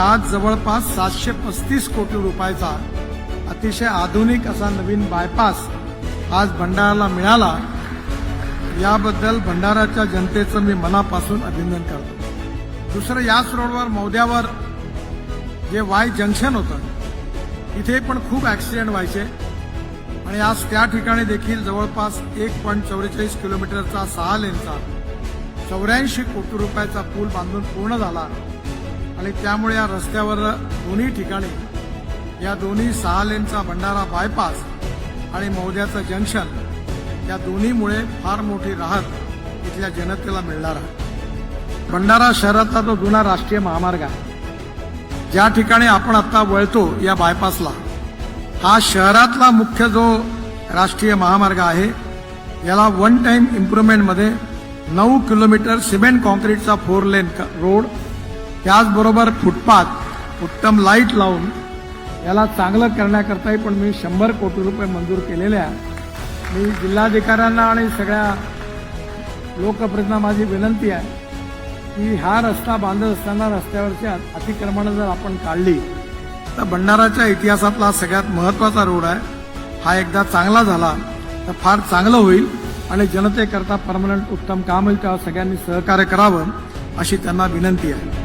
आज जवळपास सातशे पस्तीस कोटी रुपयाचा अतिशय आधुनिक असा नवीन बायपास आज भंडाराला मिळाला. याबद्दल भंडाराच्या जनतेचं मी मनापासून अभिनंदन करतो. दुसरं याच रोडवर मौद्यावर जे वाय जंक्शन होतं तिथे पण खूप ॲक्सिडेंट व्हायचे. आणि आज त्या ठिकाणी देखील जवळपास एक पॉईंट चौवेचाळीस किलोमीटरचा सहा लेनचा चौऱ्याऐंशी कोटी रुपयाचा पूल बांधून पूर्ण झाला. आणि त्यामुळे या रस्त्यावर दोन्ही ठिकाणी या दोन्ही सहा लेनचा भंडारा बायपास आणि मौद्याचं जंक्शन या दोन्हीमुळे फार मोठी राहत इथल्या जनतेला मिळणार आहे. भंडारा शहरातला तो जुना राष्ट्रीय महामार्ग आहे. ज्या ठिकाणी आपण आता वळतो या बायपासला हा शहरातला मुख्य जो राष्ट्रीय महामार्ग आहे याला वन टाइम इम्प्रुव्हमेंटमध्ये नऊ किलोमीटर सिमेंट कॉन्क्रीटचा फोर लेन क- रोड त्याचबरोबर फुटपाथ उत्तम लाइट लावून याला चांगलं करण्याकरताही पण मी शंभर कोटी रुपये मंजूर केलेले आहे. मी जिल्हाधिकाऱ्यांना आणि सगळ्या लोकप्रतिनिधींना माझी विनंती आहे की हा रस्ता बांधत असताना रस्त्यावरची अतिक्रमणं जर आपण काढली तर भंडाराच्या इतिहासातला सगळ्यात महत्त्वाचा रोड आहे. हा एकदा चांगला झाला तर फार चांगलं होईल आणि जनतेकरता परमनंट उत्तम काम होईल त्यावर सगळ्यांनी सहकार्य करावं अशी त्यांना विनंती आहे.